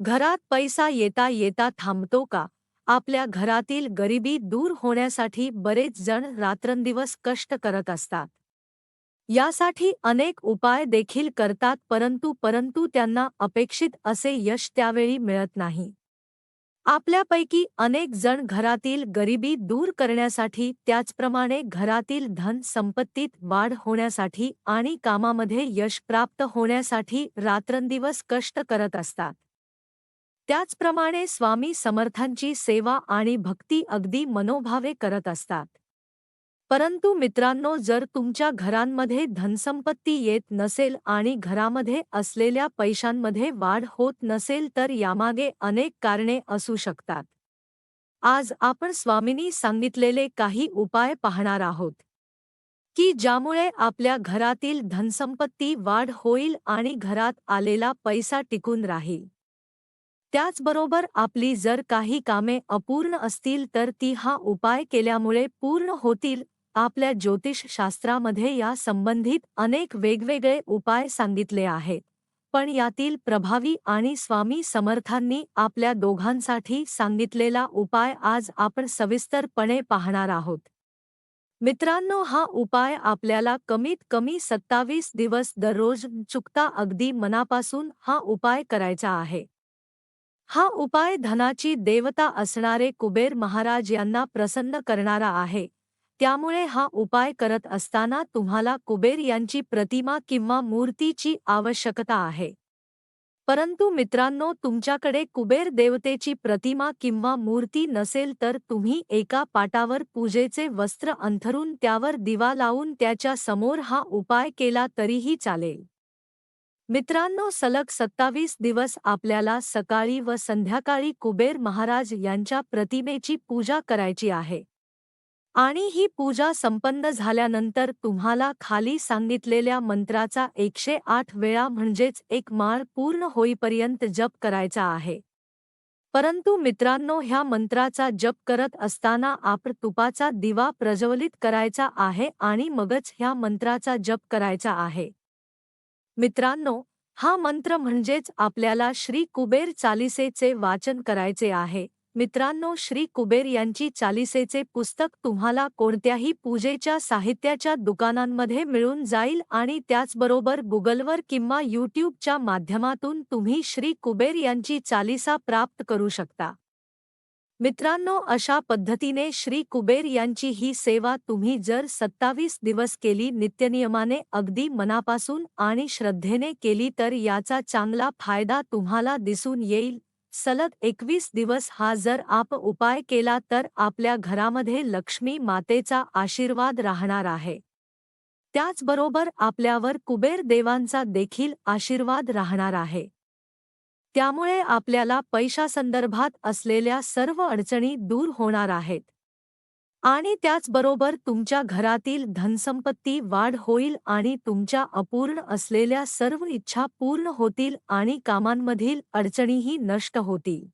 घरात पैसा येता येता थांबतो का? आपल्या घरातील गरिबी दूर होण्यासाठी बरेच जण रात्रंदिवस कष्ट करत असतात. यासाठी अनेक उपाय देखील करतात परंतु परंतु त्यांना अपेक्षित असे यश त्यावेळी मिळत नाही. आपल्यापैकी अनेक जण घरातील गरिबी दूर करण्यासाठी त्याचप्रमाणे घरातील धन संपत्तीत वाढ होण्यासाठी आणि कामामध्ये यश प्राप्त होण्यासाठी रात्रंदिवस कष्ट करत असतात. त्याचप्रमाणे स्वामी समर्थांची सेवा आणि भक्ती अगदी मनोभावे करत असतात. परंतु मित्रांनो जर तुमच्या घरांमध्ये धनसंपत्ती येत नसेल आणि घरामध्ये असलेल्या पैशांमध्ये वाढ होत नसेल तर यामागे अनेक कारणे असू शकतात. आज आपण स्वामींनी सांगितलेले काही उपाय पाहणार आहोत. की ज्यामुळे आपल्या घरातील धनसंपत्ती वाढ होईल आणि घरात आलेला पैसा टिकून राहील. त्याचबरोबर आपली जर काही कामे अपूर्ण असतील तर ती हा उपाय केल्यामुळे पूर्ण होतील आपल्या ज्योतिषशास्त्रामध्ये या संबंधित अनेक वेगवेगळे उपाय सांगितले आहेत. पण यातील प्रभावी आणि स्वामी समर्थांनी आपल्या दोघांसाठी सांगितलेला उपाय आज आपण सविस्तरपणे पाहणार आहोत. मित्रांनो हा उपाय आपल्याला कमीत कमी सत्तावीस दिवस दररोज चुकता अगदी मनापासून हा उपाय करायचा आहे. हा उपाय धनाची देवता असणारे कुबेर महाराज यांना प्रसन्न करणारा आहे. त्यामुळे हा उपाय करत असताना तुम्हाला कुबेर यांची प्रतिमा किंवा मूर्तीची आवश्यकता आहे. परंतु मित्रांनो तुमच्याकडे कुबेर देवतेची प्रतिमा किंवा मूर्ती नसेल तर तुम्ही एका पाटावर पूजेचे वस्त्र अंथरून त्यावर दिवा लावून त्याच्यासमोर हा उपाय केला तरीही चालेल. मित्रांनो सलग सत्तावीस दिवस आपल्याला सकाळी व संध्याकाळी कुबेर महाराज यांच्या प्रतिमेची पूजा करायची आहे. आणि ही पूजा संपन्न झाल्यानंतर तुम्हाला खाली सांगितलेल्या मंत्राचा एकशे आठ वेळा म्हणजेच एक माळ पूर्ण होईपर्यंत जप करायचा आहे. परंतु मित्रांनो ह्या मंत्राचा जप करत असताना आपण तुपाचा दिवा प्रज्वलित करायचा आहे आणि मगच ह्या मंत्राचा जप करायचा आहे. मित्रांनो हा मंत्र म्हणजेच आपल्याला श्री कुबेर चालिसेचे वाचन करायचे आहे. मित्रांनो श्री कुबेर यांची चालिसेचे पुस्तक तुम्हाला कोणत्याही पूजेच्या साहित्याच्या दुकानांमध्ये मिळून जाईल आणि त्याचबरोबर गुगलवर किंवा यूट्यूबच्या माध्यमातून तुम्ही श्री कुबेर यांची चालिसा प्राप्त करू शकता. मित्रांनो अशा पद्धतीने श्री कुबेर यांची ही सेवा तुम्ही जर सत्तावीस दिवस केली नित्यनियमाने अगदी मनापासून आणि श्रद्धेने केली तर याचा चांगला फायदा तुम्हाला दिसून येईल. सलग एकवीस दिवस हा जर आप उपाय केला तर आपल्या घरामध्ये लक्ष्मी मातेचा आशीर्वाद राहणार आहे. त्याचबरोबर आपल्यावर कुबेर देवांचा देखील आशीर्वाद राहणार आहे. त्यामुळे आपल्याला पैशासंदर्भात असलेल्या सर्व अडचणी दूर होणार आहेत. आणि त्याचबरोबर तुमच्या घरातील धनसंपत्ती वाढ होईल आणि तुमच्या अपूर्ण असलेल्या सर्व इच्छा पूर्ण होतील आणि कामांमधील अडचणीही नष्ट होतील.